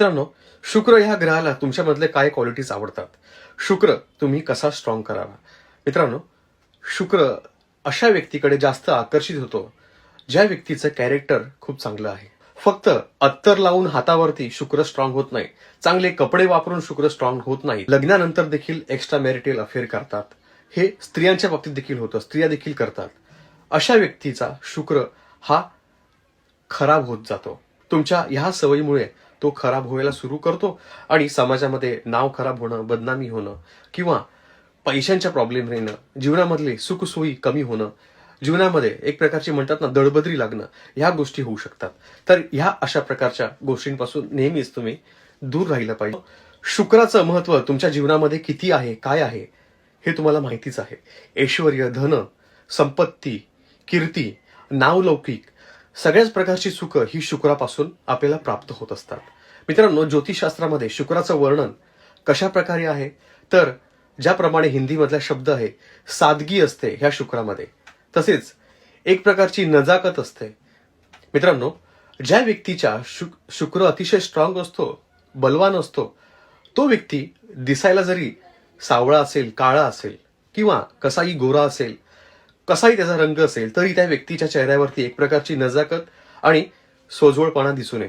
मित्रांनो शुक्र ह्या ग्रहाला तुमच्यामधले काय क्वालिटीज आवडतात? शुक्र तुम्ही कसा स्ट्रॉंग करावा? मित्रांनो शुक्र अशा व्यक्तीकडे जास्त आकर्षित होतो ज्या व्यक्तीचं कॅरेक्टर खूप चांगलं आहे. फक्त अत्तर लावून हातावरती शुक्र स्ट्रॉंग होत नाही. चांगले कपडे वापरून शुक्र स्ट्रॉंग होत नाही. लग्नानंतर देखील एक्स्ट्रा मॅरिटल अफेअर करतात. हे स्त्रियांच्या बाबतीत देखील होतं स्त्रिया देखील करतात. अशा व्यक्तीचा शुक्र हा खराब होत जातो. तुमच्या ह्या सवयीमुळे तो खराब व्हायला सुरू करतो आणि समाजामध्ये नाव खराब होणं बदनामी होणं किंवा पैशांच्या प्रॉब्लेम येणं जीवनामधले सुखसोयी कमी होणं जीवनामध्ये एक प्रकारची म्हणतात ना दळबदरी लागणं ह्या गोष्टी होऊ शकतात. तर ह्या अशा प्रकारच्या गोष्टींपासून नेहमीच तुम्ही दूर राहिलं पाहिजे. शुक्राचं महत्त्व तुमच्या जीवनामध्ये किती आहे काय आहे हे तुम्हाला माहितीच आहे. ऐश्वर धन संपत्ती कीर्ती नावलौकिक सगळ्याच प्रकारची सुखं ही शुक्रापासून आपल्याला प्राप्त होत असतात. मित्रांनो ज्योतिषशास्त्रामध्ये शुक्राचं वर्णन कशा प्रकारे आहे? तर ज्याप्रमाणे हिंदीमधला शब्द आहे सादगी असते ह्या शुक्रामध्ये. तसेच एक प्रकारची नजाकत असते. मित्रांनो ज्या व्यक्तीच्या शुक शुक्र अतिशय स्ट्रॉंग असतो बलवान असतो तो व्यक्ती दिसायला जरी सावळा असेल काळा असेल किंवा कसाही गोरा असेल कसाही त्याचा रंग असेल तरी त्या व्यक्तीच्या चेहऱ्यावरती एक प्रकारची नजाकत आणि सोजवळपणा दिसून येतो.